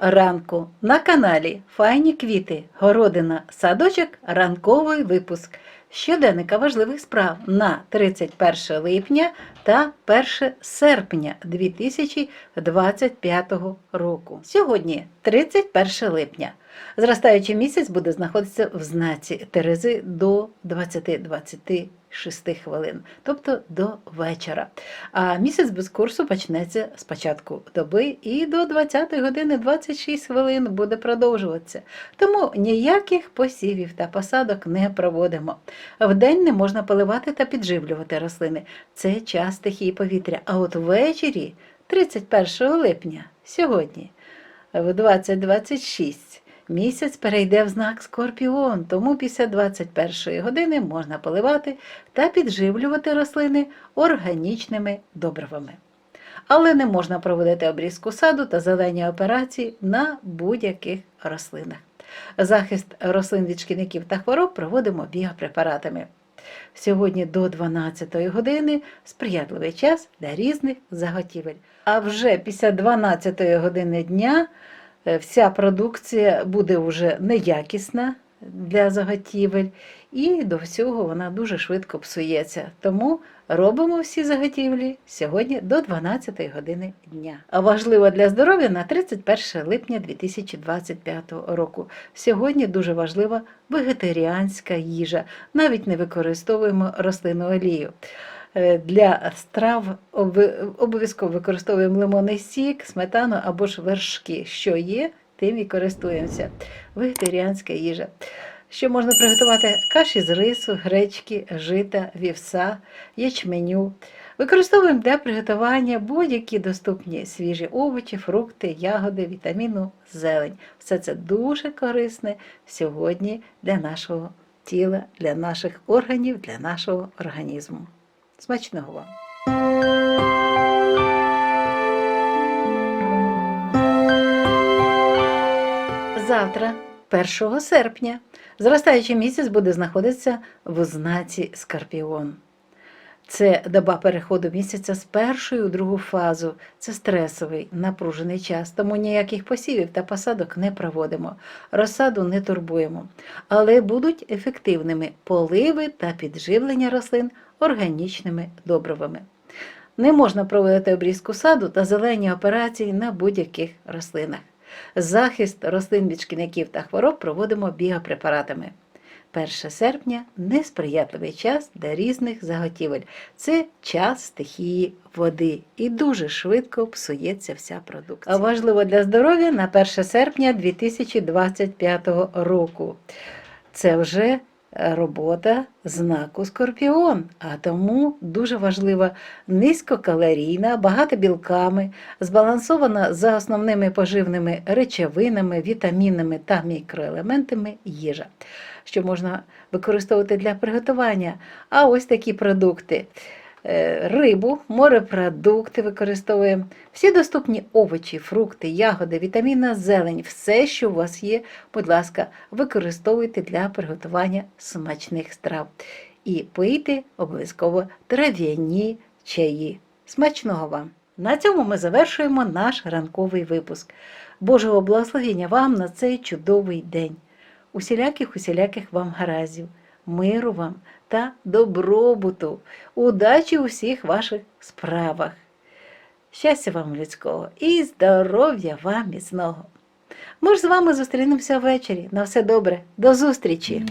ранку на каналі Файні квіти, городина, садочок, ранковий випуск щоденника важливих справ на 31 липня та 1 серпня 2025 року. Сьогодні 31 липня. Зростаючий місяць буде знаходитися в знаці Терези до 20-26 хвилин, тобто до вечора. А місяць без курсу почнеться з початку доби і до 20 години 26 хвилин буде продовжуватися. Тому ніяких посівів та посадок не проводимо. Вдень не можна поливати та підживлювати рослини. Це час стихії повітря. А от ввечері, 31 липня, сьогодні, в 2026, місяць перейде в знак Скорпіон, тому після 21 години можна поливати та підживлювати рослини органічними добривами. Але не можна проводити обрізку саду та зелені операції на будь-яких рослинах. Захист рослин від шкідників та хвороб проводимо біопрепаратами. Сьогодні до 12 години сприятливий час для різних заготівель. А вже після 12 години дня вся продукція буде вже неякісна для заготівель, і до всього вона дуже швидко псується. Тому робимо всі заготівлі сьогодні до 12 години дня. А важливо для здоров'я на 31 липня 2025 року. Сьогодні дуже важлива вегетаріанська їжа. Навіть не використовуємо рослинну олію. Е, Для страв обов'язково використовуємо лимонний сік, сметану або ж вершки. Що є, тим і користуємося. Вегетаріанська їжа. Що можна приготувати? Каші з рису, гречки, жита, вівса, ячменю. Використовуємо для приготування будь-які доступні свіжі овочі, фрукти, ягоди, вітаміну, зелень. Все це дуже корисне сьогодні для нашого тіла, для наших органів, для нашого організму. Смачного вам! Завтра, 1 серпня, зростаючий місяць буде знаходитися в знаці Скорпіон. Це доба переходу місяця з першої у другу фазу. Це стресовий, напружений час, тому ніяких посівів та посадок не проводимо. Розсаду не турбуємо, але будуть ефективними поливи та підживлення рослин органічними добривами. Не можна проводити обрізку саду та зелені операції на будь-яких рослинах. Захист рослин від шкідників та хвороб проводимо біопрепаратами. 1 серпня несприятливий час для різних заготівель. Це час стихії води і дуже швидко псується вся продукція. Важливо для здоров'я на 1 серпня 2025 року. Це вже робота знаку Скорпіон, а тому дуже важлива низькокалорійна, багата білками, збалансована за основними поживними речовинами, вітамінами та мікроелементами їжа, що можна використовувати для приготування. А ось такі продукти. Е, Рибу, морепродукти використовуємо, всі доступні овочі, фрукти, ягоди, вітамінна зелень, все, що у вас є, будь ласка, використовуйте для приготування смачних страв. І пийте обов'язково трав'яні чаї. Смачного вам! На цьому ми завершуємо наш ранковий випуск. Божого благословення вам на цей чудовий день. Усіляких усіляких вам гаразів, миру вам та добробуту, удачі у всіх ваших справах. Щастя вам людського і здоров'я вам міцного. Ми ж з вами зустрінемося ввечері. На все добре. До зустрічі!